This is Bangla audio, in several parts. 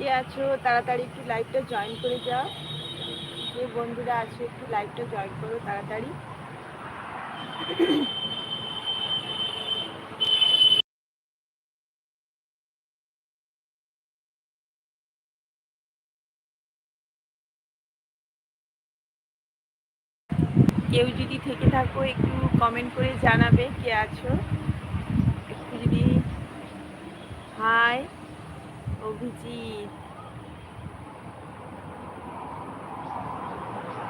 কে আছো, তাড়াতাড়ি একটু লাইভটা জয়েন করে যাও। যে বন্ধুরা আছো, একটু লাইভটা জয়েন করো তাড়াতাড়ি। কেউ যদি থেকে থাকো, একটু কমেন্ট করে জানাবে কে আছো। একটু যদি হাই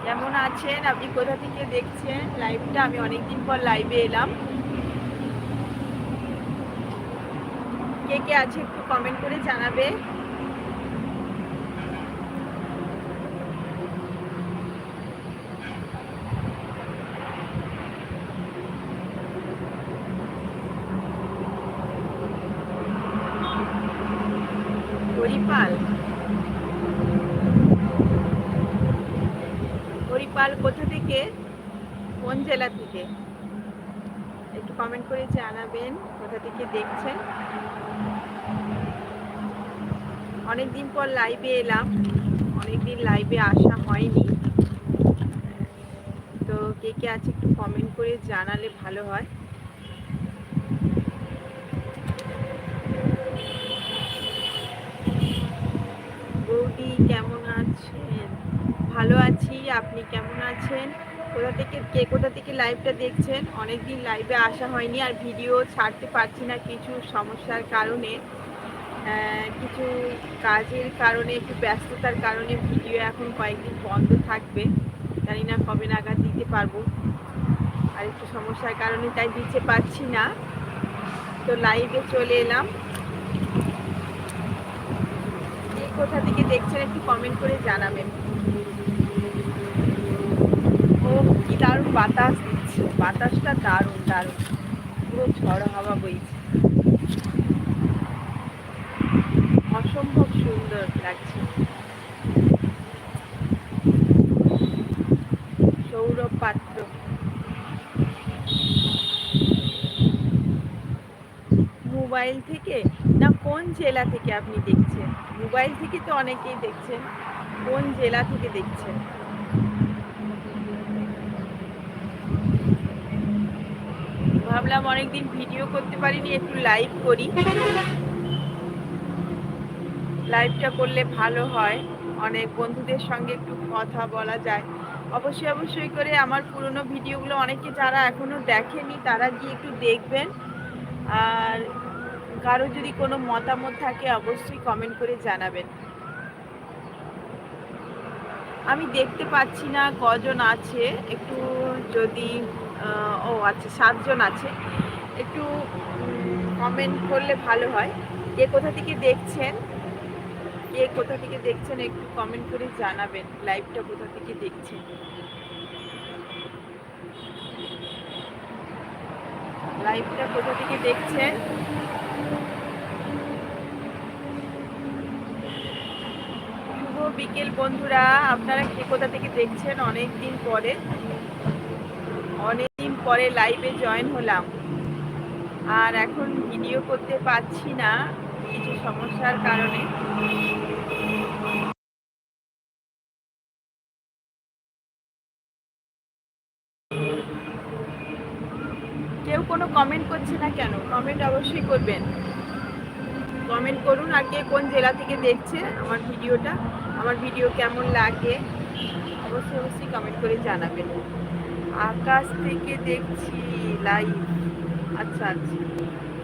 কেমন আছেন? আপনি কোথা থেকে দেখছেন? লাইভটা আমি অনেকদিন পর লাইভে এলাম। কে কে আছে একটু কমেন্ট করে জানাবে। হরিপাল কোথা থেকে? কোন জেলা থেকে? একটু কমেন্ট করে জানাবেন কোথা থেকে দেখছেন। অনেকদিন পর লাইভে এলাম, অনেকদিন লাইভে আসা হয়নি। তো কে কে আছে একটু কমেন্ট করে জানালে ভালো হয়। বৌদি, কেমন আছেন ভালো আছি, আপনি কেমন আছেন? কোথা থেকে, কে কোথা থেকে লাইভটা দেখছেন? অনেক দিন লাইভে আসা হয়নি আর ভিডিও ছাড়তে পারছি না কিছু সমস্যার কারণে। কিছু কাজের কারণে, একটু ব্যস্ততার কারণে ভিডিও এখন কয়েকদিন বন্ধ থাকবে। জানি না কবে নাগাদ দিতে পারব। আর একটু সমস্যার কারণে তাই দিতে পারছি না। তো লাইভে চলে এলাম। কোথা থেকে দেখছেন একটু কমেন্ট করে জানাবেন। দারুণ বাতাস দিচ্ছে। বাতাসটা দারুণ দারুণ। পুরো ঝড় হাওয়া বইছে। অসম্ভব সুন্দর লাগছে। সৌরভ পাত্র। মোবাইল থেকে? না, কোন জেলা থেকে আপনি দেখছেন? মোবাইল থেকে তো অনেকেই দেখছেন। কোন জেলা থেকে দেখছেন? ভাবলাম অনেকদিন ভিডিও করতে পারিনি, একটু লাইভ করি। লাইভটা করলে ভালো হয়। অনেক বন্ধুদের সঙ্গে একটু কথা বলা যায়। অবশ্যই অবশ্যই করে আমার পুরনো ভিডিওগুলো অনেকে যারা এখনও দেখেনি, তারা গিয়ে একটু দেখবেন। আর কারও যদি কোনো মতামত থাকে, অবশ্যই কমেন্ট করে জানাবেন। আমি দেখতে পাচ্ছি না কজন আছে। একটু যদি আচ্ছা সাতজন আছে। একটু কমেন্ট করলে ভালো হয়। কে কোথা থেকে দেখছেন? কে কোথা থেকে দেখছেন একটু কমেন্ট করে জানাবেন লাইভটা কোথা থেকে দেখছেন। লাইভটা কোথা থেকে দেখছেন? বিকেল বন্ধুরা, আপনারা কে কোথা থেকে দেখছেন? অনেক দিন পরে। পরে লাইভে জয়েন হলাম। আর এখন ভিডিও করতে পারছি না কিছু সমস্যার কারণে। কেউ কোনো কমেন্ট করছে না কেন? কমেন্ট অবশ্যই করবেন। কমেন্ট করুন আর কে কোন জেলা থেকে দেখছে আমার ভিডিওটা আমার ভিডিও কেমন লাগে? অবশ্যই অবশ্যই কমেন্ট করে জানাবেন। আকাশ থেকে দেখছি লাইভ আচ্ছা আচ্ছা।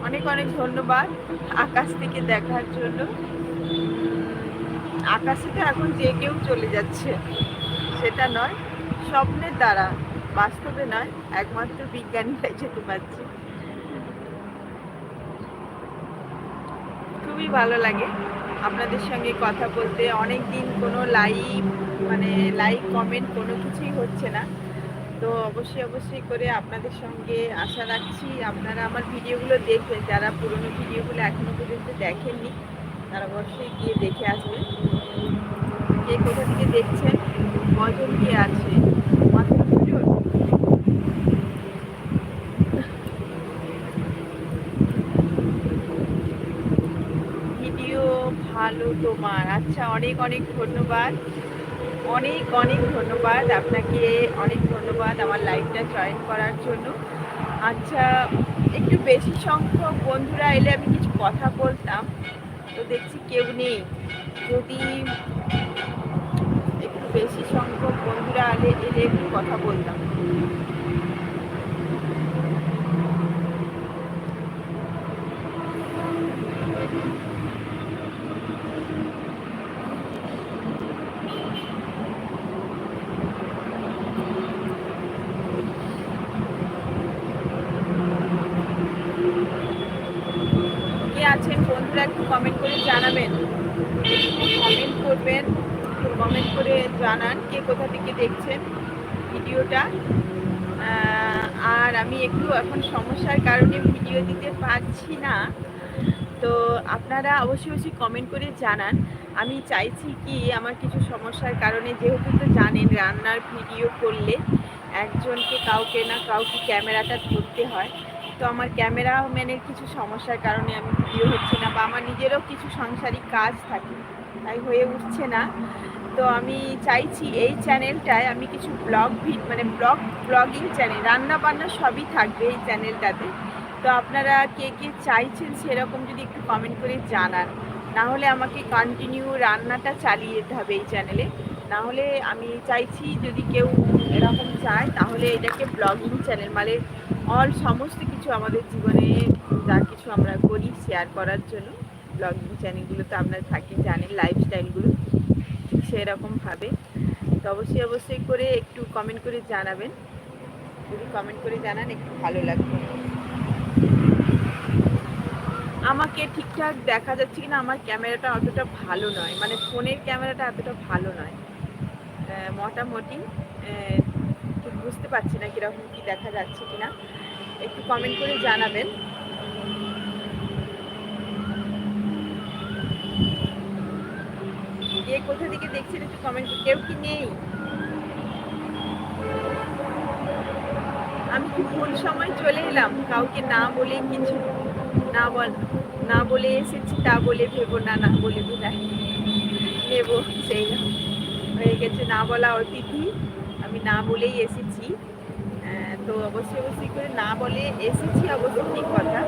অনেক অনেক ধন্যবাদ আকাশ থেকে দেখার জন্য। আকাশে তো এখন যে কেউ চলে যাচ্ছে, সেটা নয়, স্বপ্নের দ্বারা। বাস্তবে নয়, একমাত্র বিজ্ঞানীরাই যেতে পারছে। খুবই ভালো লাগে আপনাদের সঙ্গে কথা বলতে। অনেক দিন কোনো লাইভ মানে লাইক কমেন্ট কোনো কিছুই হচ্ছে না। তো অবশ্যই অবশ্যই করে আপনাদের সঙ্গে আশা রাখছি আপনারা আমার ভিডিওগুলো দেখবেন যারা পুরনো ভিডিওগুলো এখনও পর্যন্ত দেখেননি, তারা অবশ্যই গিয়ে দেখে আসবেন। কে কোথা থেকে দেখছেন? কজন কে আছে? ভিডিও ভালো তোমার। আচ্ছা অনেক অনেক ধন্যবাদ। অনেক অনেক ধন্যবাদ। আপনাকে অনেক ধন্যবাদ আমার লাইভটা জয়েন করার জন্য। আচ্ছা একটু বেশি সংখ্যক বন্ধুরা এলে আমি কিছু কথা বলতাম। তো দেখছি কেউ নেই। যদি একটু বেশি সংখ্যক বন্ধুরা এলে এলে একটু কথা বলতাম কে আছেন বন্ধুরা একটু কমেন্ট করে জানাবেন কমেন্ট করবেন কমেন্ট করে জানান কে কোথা থেকে দেখছেন ভিডিওটা আর আমি একটু এখন সমস্যার কারণে ভিডিও দিতে পারছি না তো আপনারা অবশ্যই অবশ্যই কমেন্ট করে জানান। আমি চাইছি কি আমার কিছু সমস্যার কারণে যেহেতু তো জানেন রান্নার ভিডিও করলে একজনকে কাউকে না কাউকে ক্যামেরাটা ধরতে হয়। তো আমার ক্যামেরা ম্যানের কিছু সমস্যার কারণে আমি ভিডিও হচ্ছে না বা আমার নিজেরও কিছু সাংসারিক কাজ থাকে, তাই হয়ে উঠছে না। তো আমি চাইছি এই চ্যানেলটায় আমি কিছু ব্লগ মানে ব্লগ ব্লগিং চ্যানেল রান্না বান্না সবই থাকবে এই চ্যানেলটাতে তো আপনারা কে কে চাইছেন সেরকম যদি একটু কমেন্ট করে জানান। না হলে আমাকে কন্টিনিউ রান্নাটা চালিয়ে যেতে হবে এই চ্যানেলে না হলে আমি চাইছি যদি কেউ এরকম চায়, তাহলে এটাকে ব্লগিং চ্যানেল মানে অল সমস্ত কিছু আমাদের জীবনে যা কিছু আমরা করি শেয়ার করার জন্য। ব্লগিং চ্যানেলগুলো তো আপনারা থাকি জানেন লাইফস্টাইলগুলো সেরকমভাবে তো অবশ্যই অবশ্যই করে একটু কমেন্ট করে জানাবেন। যদি কমেন্ট করে জানান, একটু ভালো লাগবে। আমাকে ঠিকঠাক দেখা যাচ্ছে কিনা, আমার ক্যামেরাটা অতটা ভালো নয়। মানে ফোনের ক্যামেরাটা এতটা ভালো নয়। মোটামুটি ঠিক বুঝতে পারছি না কীরকম কী দেখা যাচ্ছে কিনা। একটু কমেন্ট করে জানাবেন। কে কোথা থেকে দেখছেন একটু কমেন্ট কেউ কি নেই? আমি কি ভুল সময় চলে এলাম। কাউকে না বলে কিছু না বল, না বলে এসেছি, তা বলে ভেবো না না বলে বিদায় নেব, সেই হয়ে গেছে না বলা অতিথি, আমি না বলেই এসেছি। তো অবশ্যই অবশ্যই করে না বলে এসেছি, অবশ্যই ঠিক কথা।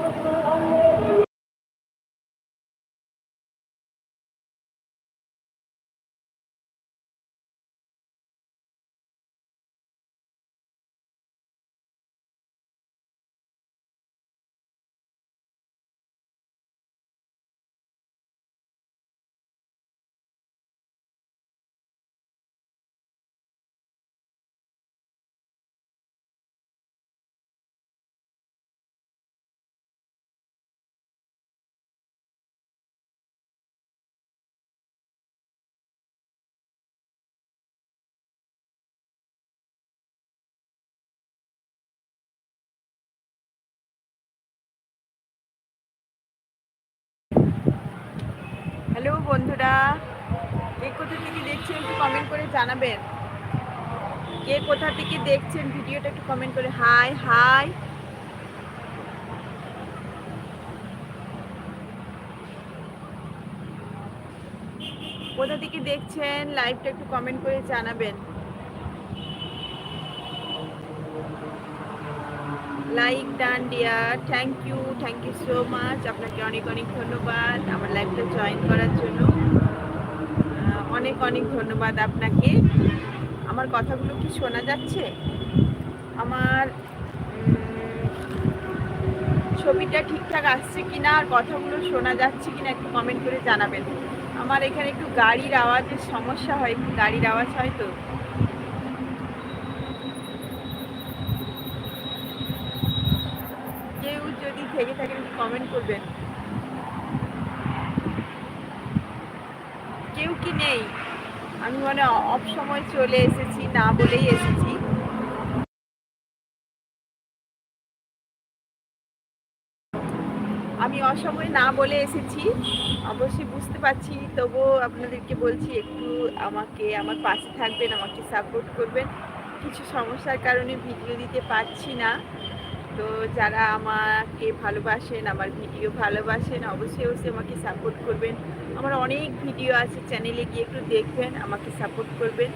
বন্ধুরা কে কোথা থেকে দেখছেন একটু কমেন্ট করে জানাবেন। কে কোথা থেকে দেখছেন ভিডিওটা একটু কমেন্ট করে। হাই হাই কোথা থেকে দেখছেন লাইভটা একটু কমেন্ট করে জানাবেন। Like done dear thank you thank you so much আপনাকে অনেক অনেক ধন্যবাদ আমার লাইফটা জয়েন করার জন্য। অনেক অনেক ধন্যবাদ আপনাকে। আমার কথাগুলো কি শোনা যাচ্ছে? আমার ছবিটা ঠিকঠাক আসছে কি না আর কথাগুলো শোনা যাচ্ছে কি না একটু কমেন্ট করে জানাবেন। আমার এখানে একটু গাড়ির আওয়াজের সমস্যা হয়, একটু গাড়ির আওয়াজ হয় তো থেকে থাকেন কমেন্ট করবেন কেউ কি নেই? আমি মানে অফ সময় চলে এসেছি, না বলেই এসেছি। আমি অসময় না বলে এসেছি। অবশ্যই বুঝতে পারছি, তবুও আপনাদেরকে বলছি, একটু আমাকে, আমার পাশে থাকবেন, আমাকে সাপোর্ট করবেন। কিছু সমস্যার কারণে ভিডিও দিতে পারছি না। তো যারা আমাকে ভালোবাসেন, আমার ভিডিও ভালোবাসেন, অবশ্যই অবশ্যই আমাকে সাপোর্ট করবেন। আমার অনেক ভিডিও আছে, চ্যানেলে গিয়ে একটু দেখবেন, আমাকে সাপোর্ট করবেন।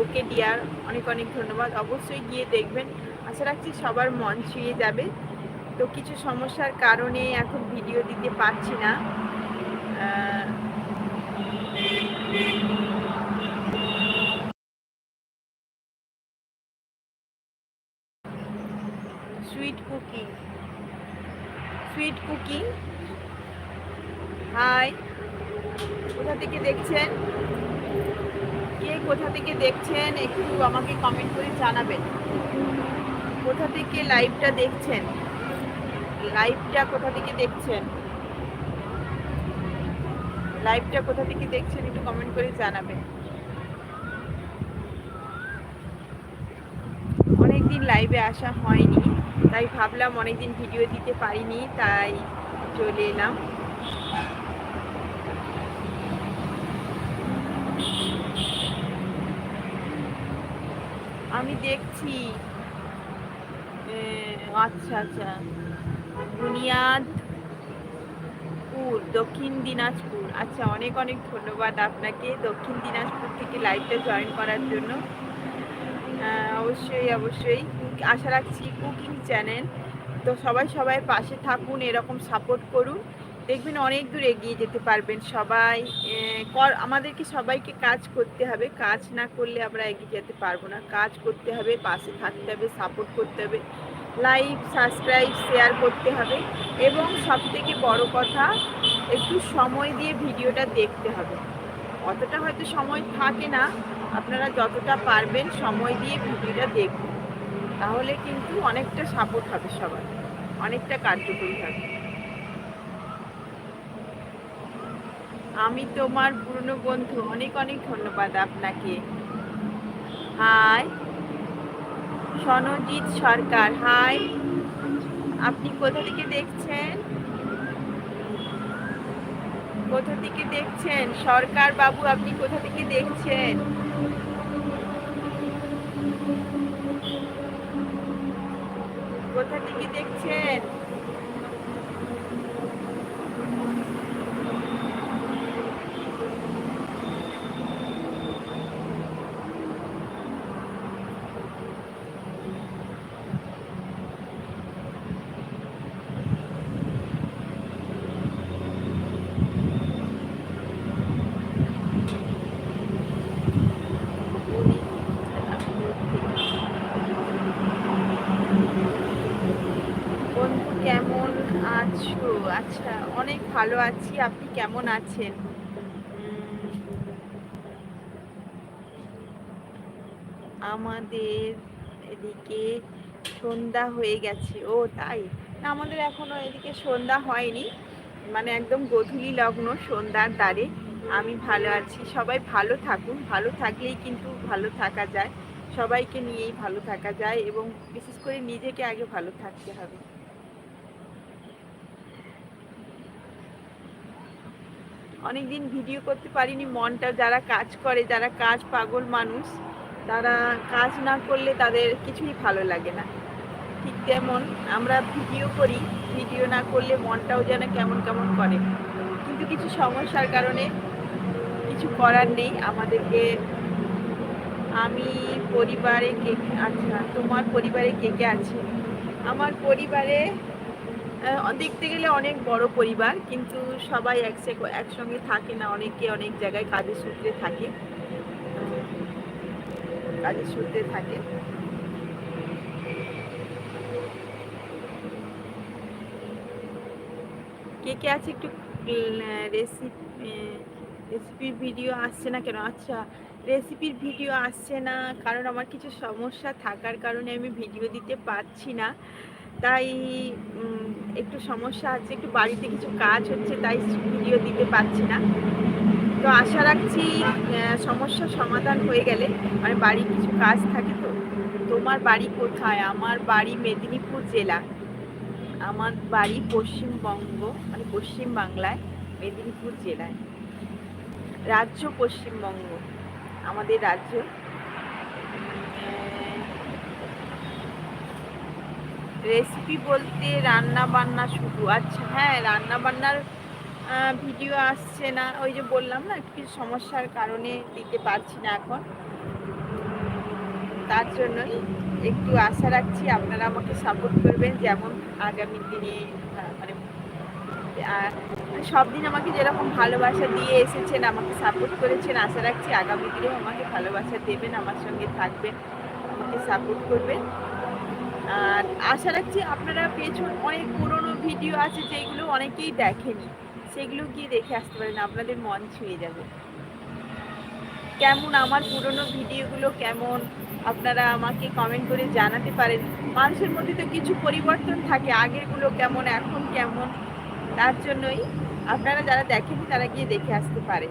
ওকে ডিয়ার অনেক অনেক ধন্যবাদ। অবশ্যই গিয়ে দেখবেন। আশা রাখছি সবার মন ছুঁয়ে যাবে। তো কিছু সমস্যার কারণে এখন ভিডিও দিতে পারছি না আহ, sweet cooking sweet cooking hi কোথা থেকে দেখছেন? কে কোথা থেকে দেখছেন? একটু আমাকে কমেন্ট করে জানাবেন। কোথা থেকে লাইভটা দেখছেন? লাইভটা কোথা থেকে দেখছেন? লাইভটা কোথা থেকে দেখছেন? একটু কমেন্ট করে জানাবেন। অনেকদিন লাইভে আসা হয়নি, তাই ভাবলাম অনেকদিন ভিডিও দিতে পারিনি, তাই চলে এলাম। আমি দেখছি। আচ্ছা আচ্ছা। বুনিয়াদপুর দক্ষিণ দিনাজপুর। আচ্ছা অনেক অনেক ধন্যবাদ আপনাকে দক্ষিণ দিনাজপুর থেকে লাইভটা জয়েন করার জন্য। অবশ্যই অবশ্যই। আশা রাখছি কুকিং চ্যানেল তো সবাই সবাই পাশে থাকুন, এরকম সাপোর্ট করুন। দেখবেন অনেক দূর এগিয়ে যেতে পারবেন সবাই কর- আমাদেরকে সবাইকে কাজ করতে হবে। কাজ না করলে আমরা এগিয়ে যেতে পারব না। কাজ করতে হবে, পাশে থাকতে হবে সাপোর্ট করতে হবে লাইক সাবস্ক্রাইব শেয়ার করতে হবে এবং সব থেকে বড় কথা, একটু সময় দিয়ে ভিডিওটা দেখতে হবে। অতটা হয়তো সময় থাকে না, আপনারা যতটা পারবেন সময় দিয়ে ভিডিওটা দেখুন। তাহলে কিন্তু অনেকটা সাপোর্ট হবে সবার, অনেকটা কার্যকরী হবে। আমি তোমার পুরনো বন্ধু। অনেক অনেক ধন্যবাদ আপনাকে। হাই। সনজিৎ সরকার, হাই। আপনি কোথা থেকে দেখছেন? কোথা থেকে দেখছেন? সরকার বাবু, আপনি কোথা থেকে দেখছেন? কোথা থেকে দেখছেন বন্ধু কেমন আছো আচ্ছা অনেক ভালো আছি আপনি কেমন আছেন? আমাদের এদিকে সন্ধ্যা হয়ে গেছে। ও, তাই? না, আমাদের এখনও এদিকে সন্ধ্যা হয়নি। মানে একদম গধূলি লগ্ন সন্ধ্যার দ্বারে। আমি ভালো আছি। সবাই ভালো থাকুন। ভালো থাকলেই কিন্তু ভালো থাকা যায়। সবাইকে নিয়েই ভালো থাকা যায় এবং বিশেষ করে নিজেকে আগে ভালো থাকতে হবে। অনেকদিন ভিডিও করতে পারিনি, মনটা যারা কাজ করে, যারা কাজ পাগল মানুষ, তারা কাজ না করলে তাদের কিছুই ভালো লাগে না। ঠিক তেমন আমরা ভিডিও করি, ভিডিও না করলে মনটাও যেন কেমন কেমন করে। কিন্তু কিছু সমস্যার কারণে কিছু করার নেই, আমাদেরকে আমি পরিবারে কে আচ্ছা তোমার পরিবারে কে কে আছে? আমার পরিবারে দেখতে গেলে অনেক বড় পরিবার, কিন্তু সবাই একসে একসঙ্গে থাকে না, অনেকে অনেক জায়গায় কাজের সূত্রে থাকে। কাজের সূত্রে থাকে। কে কে আছে একটু রেসিপি রেসিপির ভিডিও আসছে না কেন? আচ্ছা রেসিপির ভিডিও আসছে না, কারণ আমার কিছু সমস্যা থাকার কারণে আমি ভিডিও দিতে পারছি না। তাই একটু সমস্যা আছে একটু বাড়িতে কিছু কাজ হচ্ছে তাই ভিডিও দিতে পারছি না। তো আশা রাখছি আহ, সমস্যার সমাধান হয়ে গেলে। মানে বাড়ি কিছু কাজ থাকে তো। তোমার বাড়ি কোথায়? আমার বাড়ি মেদিনীপুর জেলা। আমার বাড়ি পশ্চিমবঙ্গ মানে পশ্চিম বাংলায় মেদিনীপুর জেলায়। রাজ্য পশ্চিমবঙ্গ আমাদের রাজ্য। রেসিপি বলতে রান্না বান্না শুধু আচ্ছা হ্যাঁ রান্না বান্নার ভিডিও আসছে না। ওই যে বললাম না, একটু সমস্যার কারণে দিতে পারছি না এখন। তার জন্যই একটু আশা রাখছি আপনারা আমাকে সাপোর্ট করবেন যেমন আগামী দিনে মানে সব দিন আমাকে যেরকম ভালোবাসা দিয়ে এসেছেন, আমাকে সাপোর্ট করেছেন, আশা রাখছি আগামী দিনেও আমাকে ভালোবাসা দেবেন, আমার সঙ্গে থাকবেন, আমাকে সাপোর্ট করবেন। আর আশা রাখছি আপনারা পেছন অনেক পুরনো ভিডিও আছে যেগুলো অনেকেই দেখেনি। সেগুলো গিয়ে দেখে আসতে পারেন, আপনাদের মন ছুঁয়ে যাবে। কেমন আমার পুরনো ভিডিওগুলো, কেমন আপনারা আমাকে কমেন্ট করে জানাতে পারেন। মানুষের মধ্যে তো কিছু পরিবর্তন থাকে, আগেরগুলো কেমন, এখন কেমন, তার জন্যই আপনারা যারা দেখেনি তারা গিয়ে দেখে আসতে পারে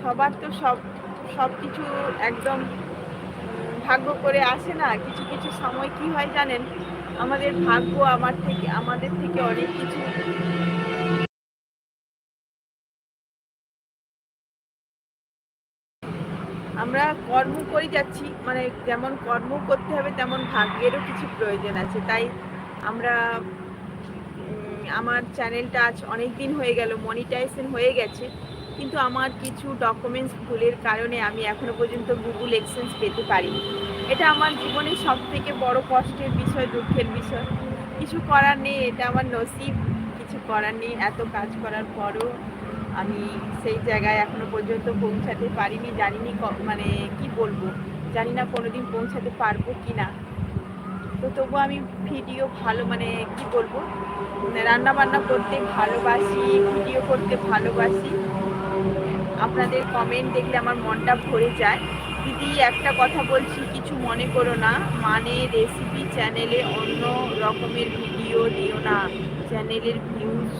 সবার তো সব সব কিছু একদম ভাগ্য করে আসে না, কিছু কিছু সময় কি হয় জানেন? আমাদের ভাগ্য আমার থেকে, আমাদের থেকে অনেক কিছু আমরা কর্ম করে যাচ্ছি মানে যেমন কর্ম করতে হবে তেমন ভাগ্যেরও কিছু প্রয়োজন আছে। তাই আমরা আমার চ্যানেলটা আজ অনেক দিন হয়ে গেল মনিটাইজেশন হয়ে গেছে। কিন্তু আমার কিছু ডকুমেন্টস ভুলের কারণে আমি এখনও পর্যন্ত গুগল এক্সচেঞ্জ পেতে পারিনি। এটা আমার জীবনের সব থেকে বড় কষ্টের বিষয়, দুঃখের বিষয়। কিছু করার নেই, এটা আমার নসিব। কিছু করার নেই, এত কাজ করার পরও আমি সেই জায়গায় এখনও পর্যন্ত পৌঁছাতে পারিনি, জানিনি মানে কি বলব? জানি না কোনোদিন পৌঁছাতে পারব কি না। তো তবু আমি ভিডিও ভালো মানে কি বলব? রান্না বান্না করতে ভালোবাসি ভিডিও করতে ভালোবাসি। আপনাদের কমেন্ট দেখলে আমার মনটা ভরে যায়। দিদি, একটা কথা বলছি, কিছু মনে করো না। মানে রেসিপি চ্যানেলে অন্য রকমের ভিডিও দিও না। চ্যানেলের ভিউজ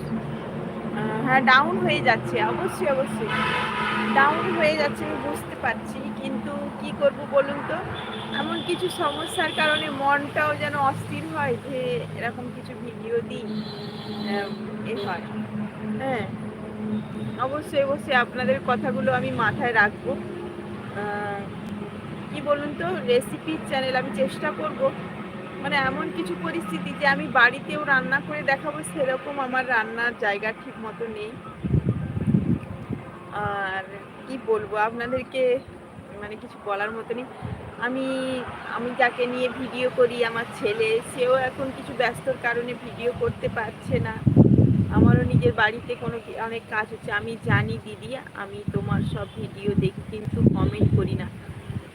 হ্যাঁ ডাউন হয়ে যাচ্ছে, অবশ্যই অবশ্যই। ডাউন হয়ে যাচ্ছে, আমি বুঝতে পারছি, কিন্তু কি করব বলুন তো? এমন কিছু সমস্যার কারণে মনটাও যেন অস্থির হয় যে এরকম কিছু ভিডিও দিই। এ হয়। হ্যাঁ। অবশ্যই অবশ্যই আপনাদের কথাগুলো আমি মাথায় রাখব। কি বলুন তো রেসিপির চ্যানেল আমি চেষ্টা করব। মানে এমন কিছু পরিস্থিতি যে আমি বাড়িতেও রান্না করে দেখাবো, সেরকম আমার রান্নার জায়গা ঠিক মতো নেই। আর কি বলব, আপনাদেরকে মানে কিছু বলার মতো নেই। আমি আমি যাকে নিয়ে ভিডিও করি, আমার ছেলে, সেও এখন কিছু ব্যস্তর কারণে ভিডিও করতে পারছে না। আমারও নিজের বাড়িতে কোনো অনেক কাজ হচ্ছে। আমি জানি দিদি, আমি তোমার সব ভিডিও দেখি, কিন্তু কমেন্ট করি না।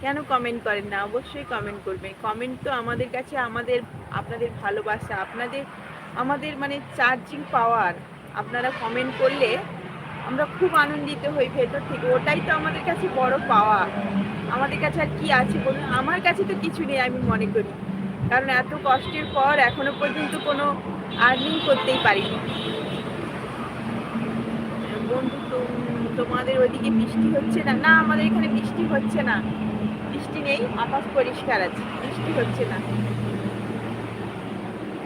কেন কমেন্ট করেন না? অবশ্যই কমেন্ট করবেন। কমেন্ট তো আমাদের কাছে আমাদের, আপনাদের ভালোবাসা, আপনাদের, আমাদের মানে চার্জিং পাওয়ার আপনারা কমেন্ট করলে আমরা খুব আনন্দিত হই ভেতর থেকে। ওটাই তো আমাদের কাছে বড় পাওয়া। আমাদের কাছে আর কি আছে বলুন? আমার কাছে তো কিছু নেই, আমি মনে করি। কারণ এত কষ্টের পর এখনও পর্যন্ত কোনো আর্নিং করতেই পারিনি। বন্ধু তোমাদের ওইদিকে বৃষ্টি হচ্ছে না। না, আমাদের এখানে বৃষ্টি হচ্ছে না। বৃষ্টি নেই, আকাশ পরিষ্কার আছে, বৃষ্টি হচ্ছে না।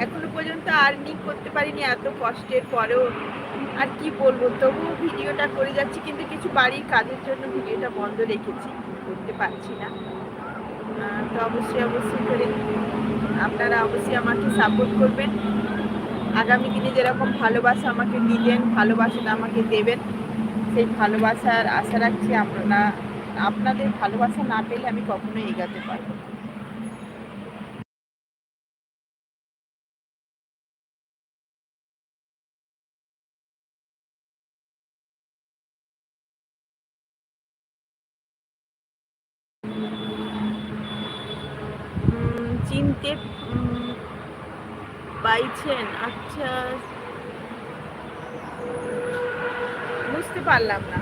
এখনও পর্যন্ত আর্নিং করতে পারিনি, এত কষ্টের পরেও। আর কি বলব, তবুও ভিডিওটা করে যাচ্ছি, কিন্তু কিছু বাড়ির কাজের জন্য ভিডিওটা বন্ধ রেখেছি, করতে পারছি না। তো অবশ্যই অবশ্যই করে আপনারা অবশ্যই আমাকে সাপোর্ট করবেন। আগামী দিনে যেরকম ভালোবাসা আমাকে দিলেন, ভালোবাসাটা আমাকে দেবেন, সেই ভালোবাসার আশা রাখছি আপনারা আপনাদের ভালোবাসা না পেলে আমি কখনোই এগাতে পারব পাইছেন আচ্ছা বুঝতে পারলাম না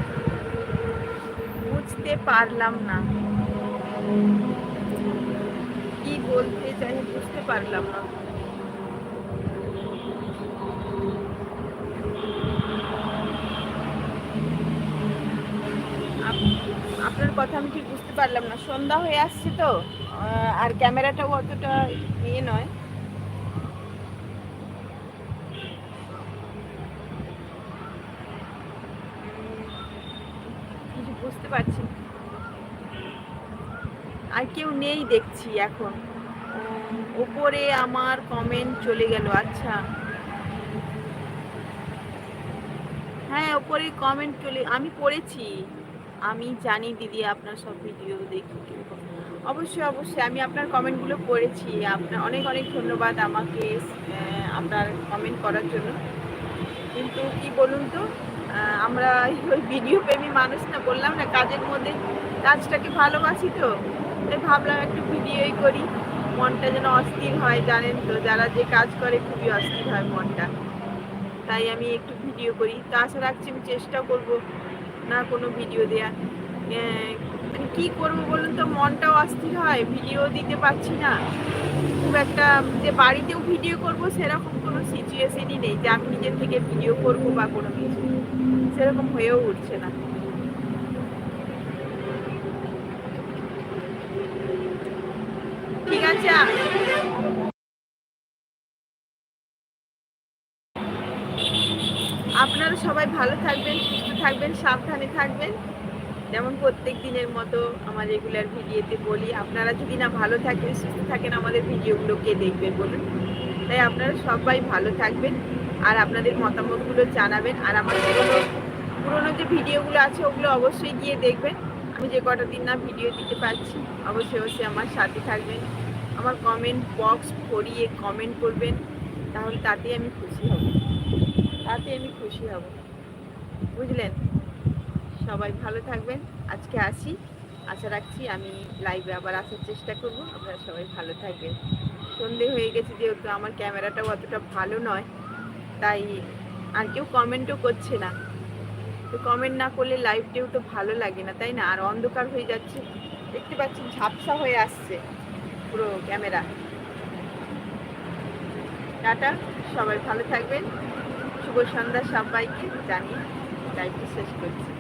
বুঝতে পারলাম না। কি বলতে চাই বুঝতে পারলাম না। আপনার কথা আমি ঠিক বুঝতে পারলাম না। সন্ধ্যা হয়ে আসছে তো। আর ক্যামেরাটাও অতটা ইয়ে নয় কিছু বুঝতে পারছি আর কেউ নেই দেখছি এখন। ওপরে আমার কমেন্ট চলে গেল আচ্ছা। হ্যাঁ ওপরে কমেন্ট চলে, আমি পড়েছি। আমি জানি দিদি আপনার সব ভিডিও দেখি অবশ্যই অবশ্যই, আমি আপনার কমেন্টগুলো পড়েছি। আপনার, অনেক অনেক ধন্যবাদ আমাকে আপনার কমেন্ট করার জন্য। কিন্তু কি বলুন তো আমরা ওই ভিডিও প্রেমী মানুষ না, বললাম না, কাজের মধ্যে কাজটাকে ভালোবাসি তো। তাই ভাবলাম একটু ভিডিওই করি। মনটা যেন অস্থির হয় জানেন তো? যারা যে কাজ করে খুবই অস্থির হয় মনটা। তাই আমি একটু ভিডিও করি। তো আশা রাখছি আমি চেষ্টা করব না কোনো ভিডিও আহ, মানে কী করব বলুন তো? মনটাও অস্থির হয় ভিডিও দিতে পারছি না। খুব একটা যে বাড়িতেও ভিডিও করব সেরকম কোনো সিচুয়েশনই নেই যে আমি নিজের থেকে ভিডিও করব বা কোনো কিছু। সেরকম হয়েও উঠছে না। ঠিক আপনারা সবাই ভালো থাকবেন, সুস্থ থাকবেন, সাবধানে থাকবেন। যেমন প্রত্যেক দিনের মতো আমার রেগুলার ভিডিওতে বলি, আপনারা যদি না ভালো থাকেন, সুস্থ থাকেন, আমাদের ভিডিওগুলো কে দেখবেন বলুন। তাই আপনারা সবাই ভালো থাকবেন আর আপনাদের মতামতগুলো জানাবেন আর আমার পুরোনো পুরোনো যে ভিডিওগুলো আছে, ওগুলো অবশ্যই গিয়ে দেখবেন। আমি যে কটা দিন না ভিডিও দিতে পারছি, অবশ্যই অবশ্যই আমার সাথে থাকবেন। আমার কমেন্ট বক্স ভরিয়ে কমেন্ট করবেন, তাহলে তাতেই আমি খুশি হব। তাতে আমি খুশি হব। বুঝলেন? সবাই ভালো থাকবেন। আজকে আসি। আশা রাখছি আমি লাইভে আবার আসার চেষ্টা করব। আপনারা সবাই ভালো থাকবেন। সন্ধে হয়ে গেছে যেহেতু আমার ক্যামেরাটাও অতটা ভালো নয়, তাই আর কেউ কমেন্টও করছে না। তো কমেন্ট না করলে লাইভটাও তো ভালো লাগে না, তাই না? আর অন্ধকার হয়ে যাচ্ছে। দেখতে পাচ্ছি ঝাপসা হয়ে আসছে। পুরো ক্যামেরা। টাটা সবাই ভালো থাকবেন। শুভ সন্ধ্যা সবাইকে জানিয়ে লাইভটি শেষ করছি।